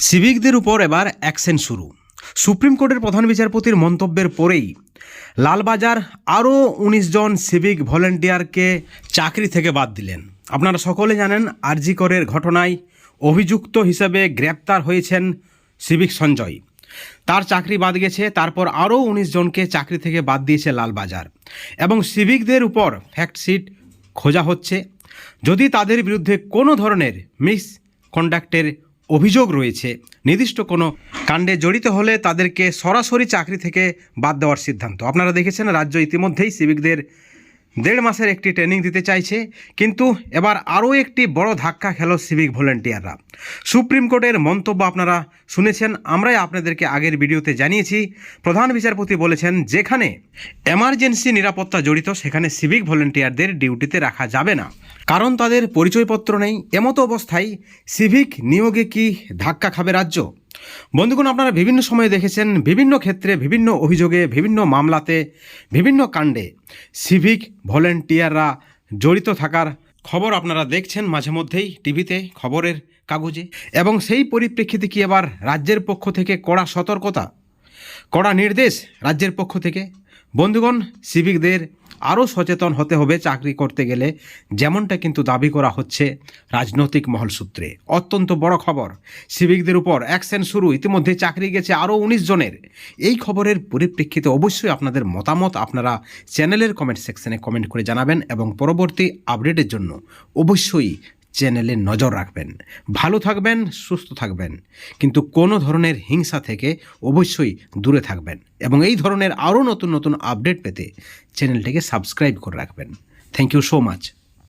সিভিকদের উপর এবার অ্যাকশন শুরু। সুপ্রিম কোর্টের প্রধান বিচারপতির মন্তব্যের পরেই লালবাজার আরও উনিশ জন সিভিক ভলেন্টিয়ারকে চাকরি থেকে বাদ দিলেন। আপনারা সকলে জানেন আরজি করের ঘটনায় অভিযুক্ত হিসেবে গ্রেপ্তার হয়েছেন সিভিক সঞ্জয়। তার চাকরি বাদ গেছে, তারপর আরও উনিশ জনকে চাকরি থেকে বাদ দিয়েছে লালবাজার। এবং সিভিকদের উপর ফ্যাক্টশিট খোঁজা হচ্ছে। যদি তাদের বিরুদ্ধে কোনো ধরনের মিস কন্ডাক্টের অভিযোগ রয়েছে। নির্দিষ্ট কোনো কাণ্ডে জড়িত হলে তাদেরকে সরাসরি চাকরি থেকে বাদ দেওয়ার সিদ্ধান্ত। আপনারা দেখেছেন, রাজ্য ইতিমধ্যেই সিভিকদের দেড় মাসের একটি ট্রেনিং দিতে চাইছে, কিন্তু এবার আরও একটি বড় ধাক্কা খেল সিভিক ভলেন্টিয়াররা সুপ্রিম কোর্টের মন্তব্য আপনারা শুনেছেন, আমরাই আপনাদেরকে আগের ভিডিওতে জানিয়েছি। প্রধান বিচারপতি বলেছেন, যেখানে এমার্জেন্সি নিরাপত্তা জড়িত, সেখানে সিভিক ভলেন্টিয়ারদের ডিউটিতে রাখা যাবে না। কারণ তাদের পরিচয়পত্র নেই, এমতো অবস্থায় সিভিক নিয়োগে কি ধাক্কা খাবে রাজ্য? বন্ধুগণ, আপনারা বিভিন্ন সময়ে দেখেছেন বিভিন্ন ক্ষেত্রে, বিভিন্ন অভিযোগে, বিভিন্ন মামলাতে, বিভিন্ন কাণ্ডে সিভিক ভলেন্টিয়াররা জড়িত থাকার খবর আপনারা দেখছেন মাঝে মধ্যেই টিভিতে খবরের কাগজে। এবং সেই পরিপ্রেক্ষিতে কি আবার রাজ্যের পক্ষ থেকে কড়া সতর্কতা কড়া নির্দেশ রাজ্যের পক্ষ থেকে। বন্ধুগণ, সিভিকদের আরও সচেতন হতে হবে চাকরি করতে গেলে, যেমনটা কিন্তু দাবি করা হচ্ছে রাজনৈতিক মহল সূত্রে। অত্যন্ত বড় খবর, সিভিকদের উপর অ্যাকশন শুরু, ইতিমধ্যে চাকরি গেছে আরও উনিশ জনের। এই খবরের পরিপ্রেক্ষিতে অবশ্যই আপনাদের মতামত আপনারা চ্যানেলের কমেন্ট সেকশনে কমেন্ট করে জানাবেন এবং পরবর্তী আপডেটের জন্য অবশ্যই চ্যানেলে নজর রাখবেন। ভালো থাকবেন, সুস্থ থাকবেন। কিন্তু কোনো ধরনের হিংসা থেকে অবশ্যই দূরে থাকবেন এবং এই ধরনের আরও নতুন নতুন আপডেট পেতে চ্যানেলটিকে সাবস্ক্রাইব করে রাখবেন। Thank you so much